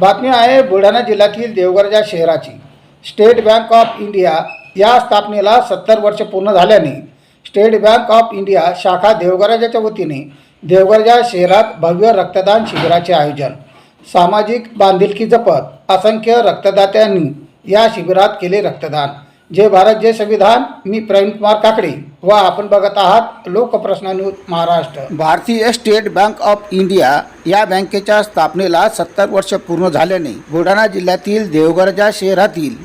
बातमी आहे बुलढाणा जिल्ह्यातील देवगरजा शहराची. स्टेट बँक ऑफ इंडिया या स्थापनेला सत्तर वर्ष पूर्ण झाल्याने स्टेट बँक ऑफ इंडिया शाखा देवगराजाच्या वतीने देवगरजा शहरात भव्य रक्तदान शिबिराचे आयोजन सामाजिक बांधिलकी जपत असंख्य रक्तदात्यांनी या शिबिरात केले रक्तदान. जय भारत जय संविधान मी प्रवीण कुमार काकडे व आपण बघत आहात लोकप्रश्न न्यूज महाराष्ट्र. भारतीय स्टेट बँक ऑफ इंडिया या बँकेच्या स्थापनेला सत्तर वर्ष पूर्ण झाल्याने बुलढाणा जिल्ह्यातील देवगरजा शहरातील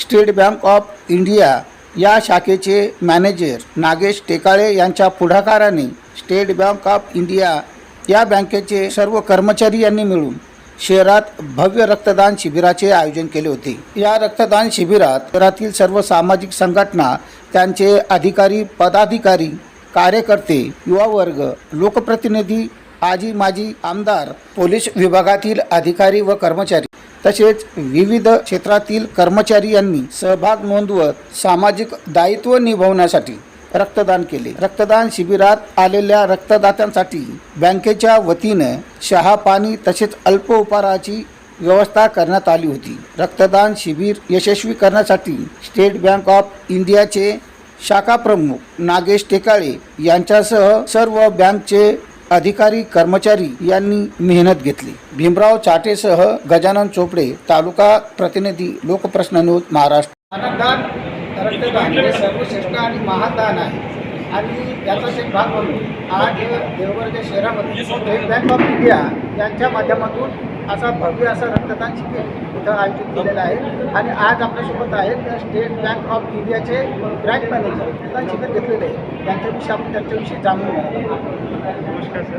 स्टेट बँक ऑफ इंडिया या शाखेचे मॅनेजर नागेश टेकाळे यांच्या पुढाकाराने स्टेट बँक ऑफ इंडिया या बँकेचे सर्व कर्मचारी यांनी मिळून शहरात भव्य रक्तदान शिबिराचे आयोजन केले होते. या रक्तदान शिबिरात शहरातील सर्व सामाजिक संघटना त्यांचे अधिकारी पदाधिकारी कार्यकर्ते युवा वर्ग लोकप्रतिनिधी आजी माजी आमदार पोलीस विभागातील अधिकारी व कर्मचारी तसेच विविध क्षेत्रातील कर्मचारी यांनी सहभाग नोंदवत सामाजिक दायित्व निभावण्यासाठी रक्तदान केले. रक्तदान शिबिरात आलेल्या रक्तदात्यांसाठी बँकेच्या वतीनं शहा पाणी तसेच अल्प उपहाराची व्यवस्था करण्यात आली होती. रक्तदान शिबिर यशस्वी करण्यासाठी स्टेट बँक ऑफ इंडियाचे शाखा प्रमुख नागेश टेकाळे यांच्यासह सर्व बँकचे अधिकारी कर्मचारी यांनी मेहनत घेतली. भीमराव चाटेसह गजानन चोपडे तालुका प्रतिनिधी लोकप्रश्न न्यूज महाराष्ट्र. आनंदान रक्तदान हे सर्वश्रेष्ठ आणि महादान आहे. आणि याचाच एक भाग म्हणून आज देवगडच्या शहरामध्ये स्टेट बँक ऑफ इंडिया यांच्या माध्यमातून असा भव्य असा रक्तदान शिबिर इथं आयोजित केलेला आहे. आणि आज आपल्यासोबत आहेत स्टेट बँक ऑफ इंडियाचे ब्रँच मॅनेजर रक्तदान शिबिर घेतलेले आहे. त्यांच्याविषयी आपण त्यांच्याविषयी जाणून नमस्कार सर.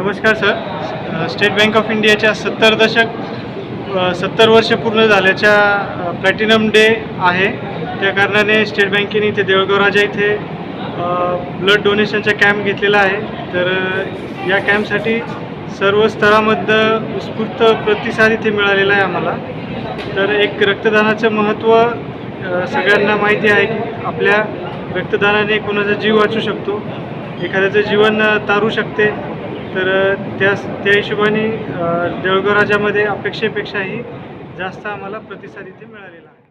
नमस्कार सर. स्टेट बँक ऑफ इंडियाच्या सत्तर दशक सत्तर वर्ष पूर्ण झाल्याच्या प्लॅटिनम डे आहे. त्या कारणाने स्टेट बँकेने इथे देवळगाव राजा इथे ब्लड डोनेशनचा कॅम्प घेतलेला आहे. तर या कॅम्पसाठी सर्व स्तरामधनं उत्स्फूर्त प्रतिसाद इथे मिळालेला आहे आम्हाला. तर एक रक्तदानाचं महत्त्व सगळ्यांना माहिती आहे की आपल्या रक्तदानाने कोणाचा जीव वाचू शकतो एखाद्याचं जीवन तारू शकते. तर त्या त्या हिशोबाने अ, देवळगाव राजामध्ये अपेक्षेपेक्षाही जास्त आम्हाला प्रतिसाद इथे मिळालेला आहे.